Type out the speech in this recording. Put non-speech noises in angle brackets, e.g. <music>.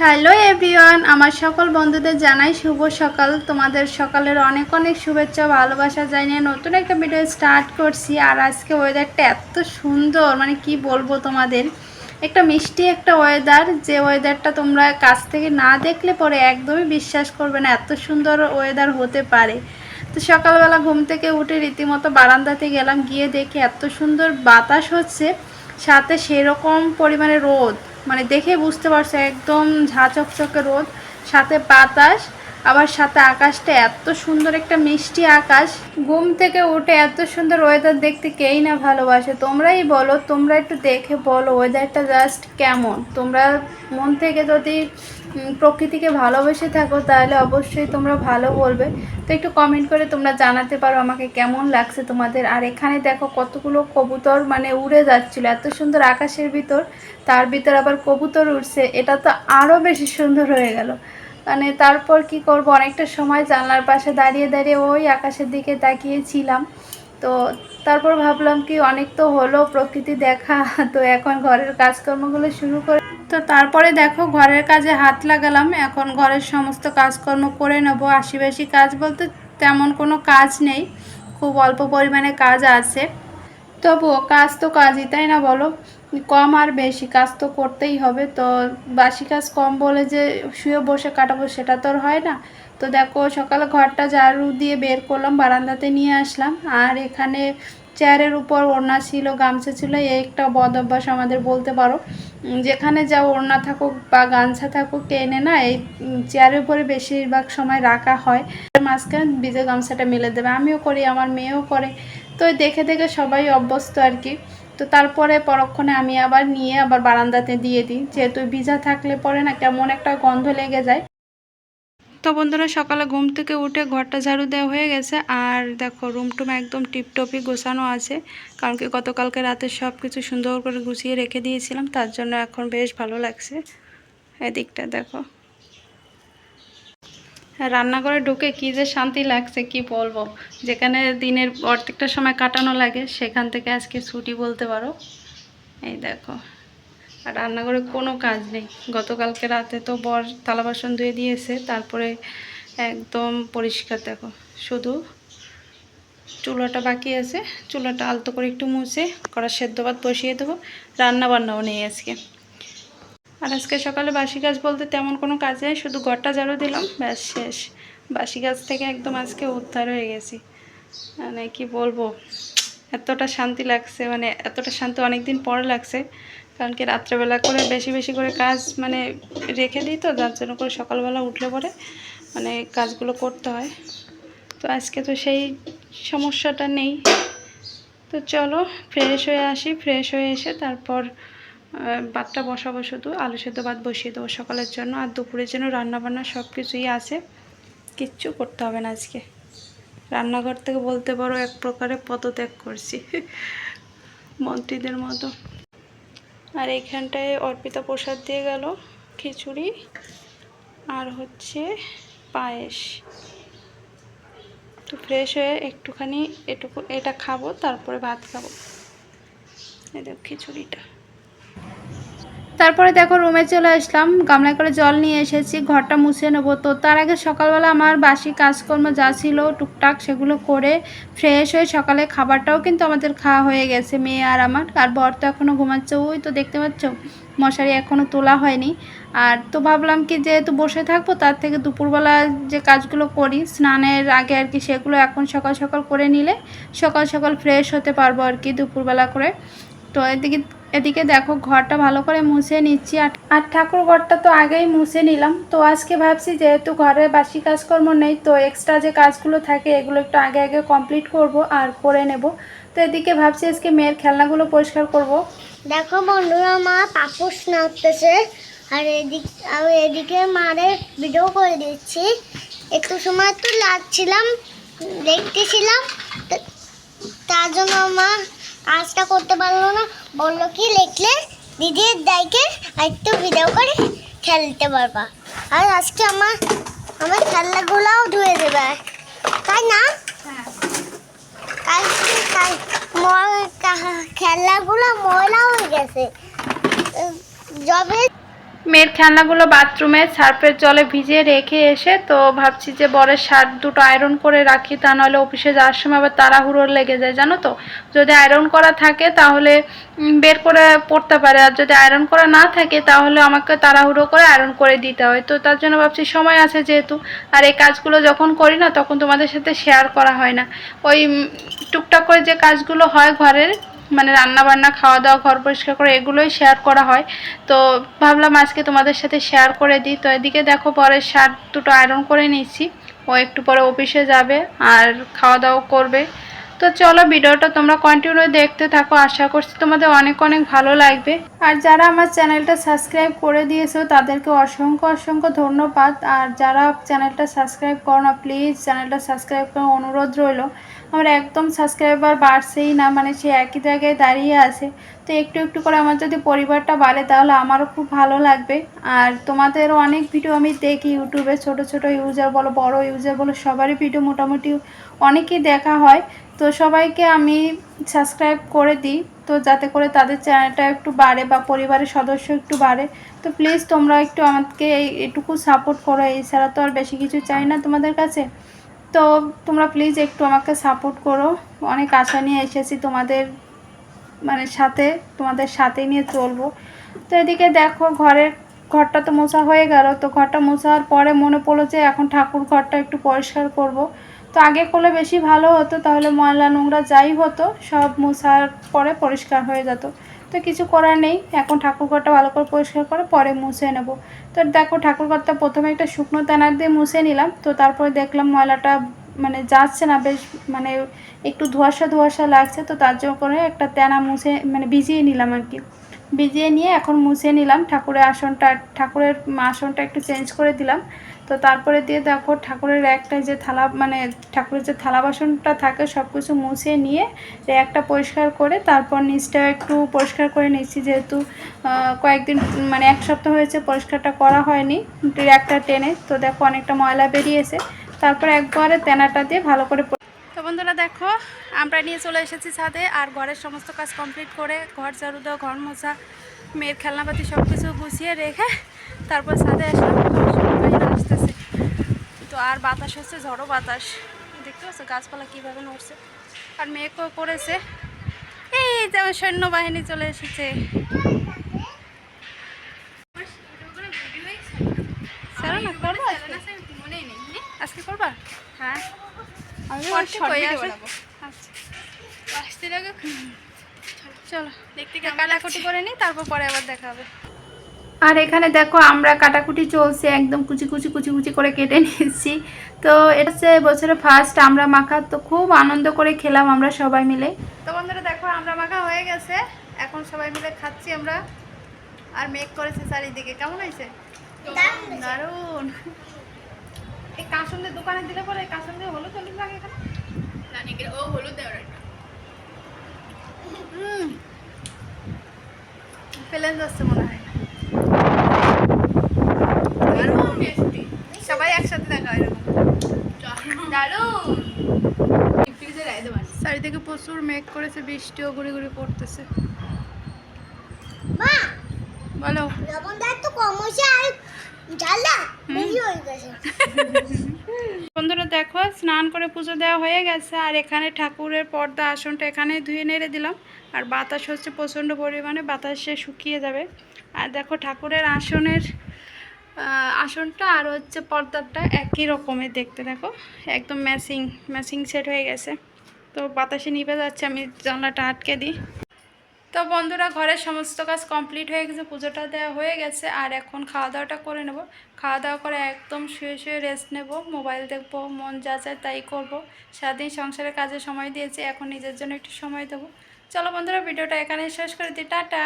Hello everyone, আমার সকল বন্ধুদের জানাই শুভ সকাল। তোমাদের সকালের অনেক অনেক শুভেচ্ছা, ভালোবাসা জানিয়ে নতুন একটা ভিডিও স্টার্ট করছি। আর আজকে ওয়েদারটা এত সুন্দর মানে কি বলব তোমাদের? একটা মিষ্টি একটা ওয়েদার যে ওয়েদারটা তোমরা কাছ থেকে না দেখলে পরে একদমই বিশ্বাস করবে না, এত সুন্দর ওয়েদার হতে পারে। তো সকালবেলা ঘুম থেকে উঠে রীতিমতো বারান্দাতে গেলাম, গিয়ে দেখি এত সুন্দর বাতাস হচ্ছে, সাথে সেরকম পরিমাণে রোদ। মানে দেখে বুঝতে পারছ, একদম ঝাঁচকচকে রোদ, সাথে বাতাস, আবার সাথে আকাশটা এত সুন্দর একটা মিষ্টি আকাশ। ঘুম থেকে উঠে এত সুন্দর ওয়েদার দেখতে কেই না ভালোবাসে। তোমরাই বলো, তোমরা একটু দেখে বলো ওয়েদারটা জাস্ট কেমন? তোমরা মন থেকে যদি প্রকৃতিকে ভালোবেসে থাকো, তাহলে অবশ্যই তোমরা ভালো বলবে। তো একটু কমেন্ট করে তোমরা জানাতে পারো আমাকে কেমন লাগছে তোমাদের। আর এখানে দেখো কতগুলো কবুতর মানে উড়ে যাচ্ছিল, এত সুন্দর আকাশের ভিতর, তার ভিতর আবার কবুতর উঠছে এটা তো আরও বেশি সুন্দর হয়ে গেল। মানে তারপর কি করব, অনেকটা সময় জানলার পাশে দাঁড়িয়ে দাঁড়িয়ে ওই আকাশের দিকে তাকিয়েছিলাম। তো তারপর ভাবলাম কি অনেক তো হলো, প্রকৃতি দেখা, <laughs> তো এখন ঘরের কাজকর্মগুলো শুরু করে তো তারপরে দেখো ঘরের কাজে হাত লাগালাম, এখন ঘরের সমস্ত কাজকর্ম করে নেব। আশি বেশি কাজ বলতে তেমন কোনো কাজ নেই, খুব অল্প পরিমাণে কাজ আছে। তবুও কাজ তো কাজই, তাই না বলো? কম আর বেশি কাজ তো করতেই হবে। তো বাসি কাজ কম বলে যে শুয়ে বসে কাটাবো সেটা তো আর হয় না। তো দেখো সকালে ঘরটা ঝাড়ু দিয়ে বের করলাম, বারান্দাতে নিয়ে আসলাম। আর এখানে চেয়ারের উপর ওড়না ছিল, গামছা ছিল, এই একটা বদ অভ্যাস আমাদের বলতে পারো। যেখানে যা ওড়না থাকুক বা গামছা থাকুক, টেনে না এই চেয়ারের উপরে বেশিরভাগ সময় রাখা হয়। মাঝখানে ভিজে গামছাটা মেলে দেবে। আমিও করি, আমার মেয়েও করে। তো দেখে দেখে সবাই অভ্যস্ত আর কি। তো তারপরে পরক্ষণে আমি আবার নিয়ে আবার বারান্দাতে দিয়ে দিই। যেহেতু ভিজা থাকলে পরে না কেমন একটা গন্ধ লেগে যায়। তো বন্ধুরা, সকালে ঘুম থেকে উঠে ঘরটা ঝাড়ু দেওয়া হয়ে গেছে। আর দেখো রুম টুম একদম টিপটপি গোছানো আছে। কারণ কি গতকালকে রাতে সব কিছু সুন্দর করে গুছিয়ে রেখে দিয়েছিলাম। তার জন্য এখন বেশ ভালো লাগছে। এদিকটা দেখো। রান্নাঘরে ঢুকে কী যে শান্তি লাগছে, কি বলব? যেখানে দিনের অর্ধেকটা সময় কাটানো লাগে, সেখান থেকে আজকে ছুটি বলতে পারো। এই দেখো। আর রান্নাঘরে কোনো কাজ নেই। গতকালকে রাতে তো বর থালা বাসন ধুয়ে দিয়েছে, তারপরে একদম পরিষ্কার দেখো। শুধু চুলাটা বাকি আছে, চুলাটা আলতো করে একটু মুছে কড়া সেদ্ধ ভাত বসিয়ে দেবো রান্না বান্নাও নেই আজকে। আর আজকে সকালে বাসি গাছ বলতে তেমন কোনো কাজ নেই, শুধু ঘরটা ঝাড়ু দিলাম, ব্যাস শেষ। বাসি গাছ থেকে একদম আজকে উদ্ধার হয়ে গেছি। মানে কি বলব, এতটা শান্তি লাগছে মানে এতটা শান্তি অনেক দিন পরে লাগছে, কারণ কি রাত্রেবেলা করে বেশি বেশি করে কাজ মানে রেখে দিই তো, যার জন্য করে সকালবেলা উঠলে পরে মানে কাজগুলো করতে হয়। তো আজকে তো সেই সমস্যাটা নেই। তো চলো ফ্রেশ হয়ে আসি ফ্রেশ হয়ে এসে তারপর ভাতটা বসাবো শুধু, আলু সেদ্ধ ভাত বসিয়ে দেবো সকালের জন্য, আর দুপুরের জন্য রান্নাবান্না সব কিছুই আছে। কিচ্ছু করতে হবে না আজকে। রান্নাঘর থেকে বলতে পারো এক প্রকারে পদত্যাগ করছি। <laughs> মন্ত্রীদের মতো। আর এইখানটায় অর্পিতা প্রসাদ দিয়ে গেল খিচুড়ি আর হচ্ছে পায়েস। তো ফ্রেশ হয়ে একটুখানি এটুকু, এটা খাব, তারপরে ভাত খাব। এই দেখো খিচুড়িটা। তারপরে দেখো রুমে চলে আসলাম। গামলায় করে জল নিয়ে এসেছি, ঘরটা মুছে নেব। তো তার আগে সকালবেলা আমার বাসি কাজকর্ম যা ছিল টুকটাক সেগুলো করে ফ্রেশ হয়ে সকালে খাবারটাও কিন্তু আমাদের খাওয়া হয়ে গেছে, মেয়ে আর আমার। আর বর তো এখনও ঘুমাচ্ছে। ওই তো দেখতে পাচ্ছ, মশারি এখনও তোলা হয়নি। আর তো ভাবলাম কি যেহেতু বসে থাকব, তার থেকে দুপুরবেলা যে কাজগুলো করি, স্নানের আগে আর কি সেগুলো এখন সকাল সকাল করে নিলে সকাল সকাল ফ্রেশ হতে পারব আর কি দুপুরবেলা করে। তো এদিকে এদিকে দেখো, ঘরটা ভালো করে মুছে নিচ্ছি। আর ঠাকুর ঘরটা তো আগেই মুছে নিলাম। তো আজকে ভাবছি যেহেতু ঘরে বাসি কাজকর্ম নেই, তো এক্সট্রা যে কাজগুলো থাকে, এগুলো একটু আগে আগে কমপ্লিট করব আর করে নেব। তো এদিকে ভাবছি আজকে মেয়ের খেলনাগুলো পরিষ্কার করব। দেখো বন্ধুরা, মা পাপোশ নাচতেছে। আর এদিক আমি এদিকে মারে ভিডিও করে দিচ্ছি। একটু সময় তো লাগছিলাম, দেখতেছিলাম। তার জন্য মা কাজটা করতে পারল না। বলল কি লিখলে? দিদির দাইকে একটু ভিডিও করে খেলতে পারবা। আর আজকে আমার আমার খেলনাগুলোও ধুয়ে দেবে। তাই না? কালকে কাল ম- খেলনাগুলো ময়লা হয়ে গেছে। যবে মেয়ের খেলনাগুলো বাথরুমে সার্ফের জলে ভিজিয়ে রেখে এসে, তো ভাবছি যে বরের শার্ট দুটো আয়রন করে রাখি, তা নাহলে অফিসে যাওয়ার সময় আবার তাড়াহুড়ো লেগে যায়, জানো তো? যদি আয়রন করা থাকে তাহলে বের করে পড়তে পারে, আর যদি আয়রন করা না থাকে তাহলে আমাকে তাড়াহুড়ো করে আয়রন করে দিতে হয়। তো তার জন্য ভাবছি সময় আছে যেহেতু, আর এই কাজগুলো যখন করি না, তখন তোমাদের সাথে শেয়ার করা হয় না। ওই টুকটাক করে যে কাজগুলো হয় ঘরের মানে রান্না বান্না খাওয়া দাওয়া ঘর পরিষ্কার করে এগুলোই শেয়ার করা হয়। তো ভাবলাম আজকে তোমাদের সাথে শেয়ার করে দিই। তো এদিকে দেখো পরে শার্ট দুটো আয়রন করে নিচ্ছি ও একটু পরে অফিসে যাবে আর খাওয়া দাওয়া করবে। তো চলো ভিডিওটা তোমরা কন্টিনিউ দেখতে থাকো। আশা করছি তোমাদের অনেক অনেক ভালো লাগবে। আর যারা আমার চ্যানেলটা সাবস্ক্রাইব করে দিয়েছ, তাদেরকে অসংখ্য অসংখ্য ধন্যবাদ। আর যারা চ্যানেলটা সাবস্ক্রাইব করো না প্লিজ চ্যানেলটা সাবস্ক্রাইব করার অনুরোধ রইল। আমার একদম সাবস্ক্রাইবার বাড়ছেই না মানে সে একই জায়গায় দাঁড়িয়ে আছে। তো একটু একটু করে আমার যদি পরিবারটা বাড়ে, তাহলে আমারও খুব ভালো লাগবে। আর তোমাদেরও অনেক ভিডিও আমি দেখি ইউটিউবে, ছোট ছোট ইউজার বলো, বড় ইউজার বলো, সবারই ভিডিও মোটামুটি অনেকই দেখা হয়। তো সবাইকে আমি সাবস্ক্রাইব করে দিই, তো যাতে করে তাদের চ্যানেলটা একটু বাড়ে বা পরিবারের সদস্য একটু বাড়ে। তো প্লিজ তোমরা একটু আমাকে এই, এটুকু সাপোর্ট করো, এছাড়া তো আর বেশি কিছু চাই না তোমাদের কাছে। তো তোমরা প্লিজ একটু আমাকে সাপোর্ট করো। অনেক আশা নিয়ে এসেছি তোমাদের মানে সাথে, তোমাদের সাথে নিয়ে চলবো। তো এদিকে দেখো ঘরের ঘরটা তো মোছা হয়ে গেল, তো ঘরটা মোছার পরে মনে পড়ল যে এখন ঠাকুর ঘরটা একটু পরিষ্কার করব। তো আগে করলে বেশি ভালো হতো, তাহলে ময়লা নোংরা যাই হতো, সব মোছার পরে পরিষ্কার হয়ে যেত। তো কিছু করার নেই, এখন ঠাকুর ঘরটা ভালো করে পরিষ্কার করে পরে মুছে নেব। তো দেখো ঠাকুর কর্তা প্রথমে একটা শুকনো তেনার দিয়ে মুছে নিলাম। তো তারপরে দেখলাম ময়লাটা মানে যাচ্ছে না, বেশ মানে একটু ধোয়াশা ধোয়াশা লাগছে। তো তার জন্য করে একটা তেনা মুছে মানে ভিজিয়ে নিলাম আর কি। ভিজিয়ে নিয়ে এখন মুছে নিলাম। ঠাকুরের আসনটা ঠাকুরের আসনটা একটু চেঞ্জ করে দিলাম। তো তারপরে দিয়ে দেখো ঠাকুরের একটা যে থালা মানে ঠাকুরের যে থালা বাসনটা থাকে সব কিছু মুছে নিয়ে একটা পরিষ্কার করে তারপর নিচটা একটু পরিষ্কার করে নিচ্ছি যেহেতু কয়েকদিন মানে এক সপ্তাহ হয়েছে পরিষ্কারটা করা হয়নি একটা টেনে। তো দেখো অনেকটা ময়লা বেরিয়েছে। তারপর একবারে তেনাটা দিয়ে ভালো করে তো বন্ধুরা দেখো, আমরা নিয়ে চলে এসেছি ছাদে আর ঘরের সমস্ত কাজ কমপ্লিট করে ঘর ঝাড়ু দেওয়া, ঘর মোছা, মেয়ের খেলনাপাতি সব কিছু গুছিয়ে রেখে তারপর ছাদে আসলাম। আসতেছে। তো আর বাতাস হচ্ছে ঝড়ো বাতাস। দেখতে পাচ্ছ গাছপালা কীভাবে নড়ছে। আর করেছে। এই যেমন সৈন্যবাহিনী চলে এসেছে। আজকে করবা হ্যাঁ? আচ্ছা। চলো। দেখতে কাটাকুটি করে নিই তারপর পরে আবার দেখা হবে। আর এখানে দেখো আমরা কাটাকুটি চলছে একদম কুচি কুচি কুচি কুচি করে কেটে নিয়েছি। তো এটা হচ্ছে বছরে ফার্স্ট আমরা মাখা তো খুব আনন্দ করে খেলাম আমরা সবাই মিলে। তো বন্ধুরা দেখো আমরা মাখা হয়ে গেছে। এখন সবাই মিলে খাচ্ছি আমরা। আর মেক করেছে চারিদিকে। কেমন হয়েছে? দারুণ এই কাসন্দের দোকানে দিলে পরে এই কাসন্দের হলুদ হলুদ লাগে এখানে? ও হলুদ দেওয়ার হুম। ফেলেন যাচ্ছে মনে হয়। সবাই একসাথে দেখা হয় এরকম। দারুণ। চারিদিকে প্রচুর মেঘ করেছে বৃষ্টিও ঘুরে ঘুরে পড়তেছে। মা! বলো। লবণটা একটু কম হয়েছে আর জ্বালা বেশি হয়ে গেছে। বন্ধুরা দেখো স্নান করে পুজো দেওয়া হয়ে গেছে আর এখানে ঠাকুরের পর্দা আসনটা এখানে ধুয়ে নেড়ে দিলাম। আর বাতাস হচ্ছে প্রচণ্ড পরিমাণে বাতাসে শুকিয়ে যাবে। আর দেখো ঠাকুরের আসনের আসনটা আর হচ্ছে পর্দাটা একই রকমের দেখতে, দেখো। একদম ম্যাচিং ম্যাচিং সেট হয়ে গেছে। তো বাতাসে নিভে যাচ্ছে, আমি জানলাটা আটকে দিই। তো বন্ধুরা, ঘরের সমস্ত কাজ কমপ্লিট হয়ে গেছে, পুজোটা দেওয়া হয়ে গেছে, আর এখন খাওয়া দাওয়াটা করে নেব। খাওয়া দাওয়া করে একদম শুয়ে শুয়ে রেস্ট নেব। মোবাইল দেখব, মন যা চায় তাই করব। সারাদিন সংসারের কাজে সময় দিয়েছি, এখন নিজের জন্য একটু সময় দেবো। চলো বন্ধুরা, ভিডিওটা এখানেই শেষ করে দিই। টাটা!